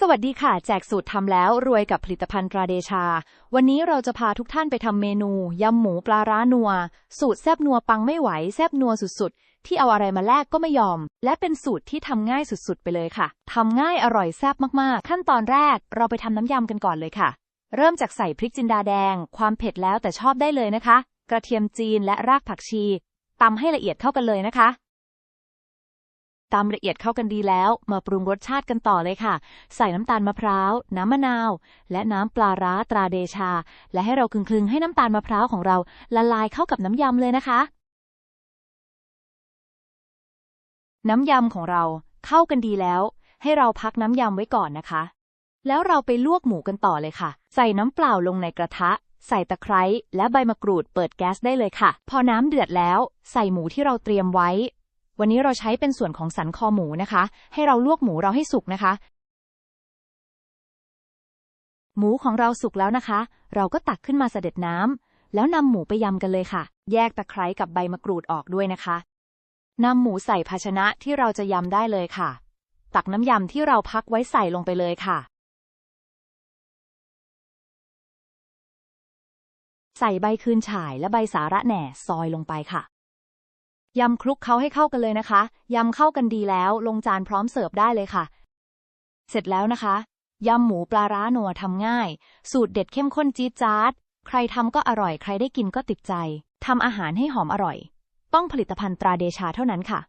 สวัสดีค่ะ แจกสูตรทำแล้วรวยกับผลิตภัณฑ์ตราเดชา วันนี้เราจะพาทุกท่านไปทำเมนู ยำหมูปลาร้านัว สูตรแซบนัวปังไม่ไหว แซบนัวสุดๆ ที่เอาอะไรมาแลกก็ไม่ยอม และเป็นสูตรที่ทำง่ายสุดๆ ไปเลยค่ะทำง่ายอร่อยแซบมากๆ ขั้นตอนแรกเราไปทำน้ำยำกันก่อนเลยค่ะ เริ่มจากใส่พริกจินดาแดง ความเผ็ดแล้วแต่ชอบได้เลยนะคะ กระเทียมจีนและรากผักชีตำให้ละเอียดเข้ากันเลยนะคะ ตำละเอียดเข้ากันดีแล้ว มาปรุงรสชาติกันต่อเลยค่ะ ใส่น้ำตาลมะพร้าว น้ำมะนาว และน้ำปลาร้าตราเดชา และให้เราคลึงๆ ให้น้ำตาลมะพร้าวของเราละลายเข้ากับน้ำยำเลยนะคะ น้ำยำของเราเข้ากันดีแล้ว ให้เราพักน้ำยำไว้ก่อนนะคะ แล้วเราไปลวกหมูกันต่อเลยค่ะ ใส่น้ำเปล่าลงในกระทะใส่ตะไคร้และใบมะกรูดเปิดแก๊สได้เลยค่ะ พอน้ำเดือดแล้ว ใส่หมูที่เราเตรียมไว้ วันนี้เราใช้เป็นส่วนของสันคอหมูนะคะ ให้เราลวกหมูเราให้สุกนะคะ หมูของเราสุกแล้วนะคะ เราก็ตักขึ้นมาเสด็จน้ำแล้วนำหมูไปยำกันเลยค่ะ แยกตะไคร้กับใบมะกรูดออกด้วยนะคะนำหมูใส่ภาชนะที่เราจะยำได้เลยค่ะ ตักน้ำยำที่เราพักไว้ใส่ลงไปเลยค่ะ ใส่ใบคืนฉ่ายและใบสาระแหน่ซอยลงไปค่ะ ยำคลุกเขาให้เข้ากันเลยนะคะ ยำเข้ากันดีแล้ว ลงจานพร้อมเสิร์ฟได้เลยค่ะ เสร็จแล้วนะคะ ยำหมูปลาร้านัวทำง่าย สูตรเด็ดเข้มข้นจี๊ดจ๊าด ใครทำก็อร่อย ใครได้กินก็ติดใจ ทำอาหารให้หอมอร่อย ต้องผลิตภัณฑ์ตราเดชาเท่านั้นค่ะ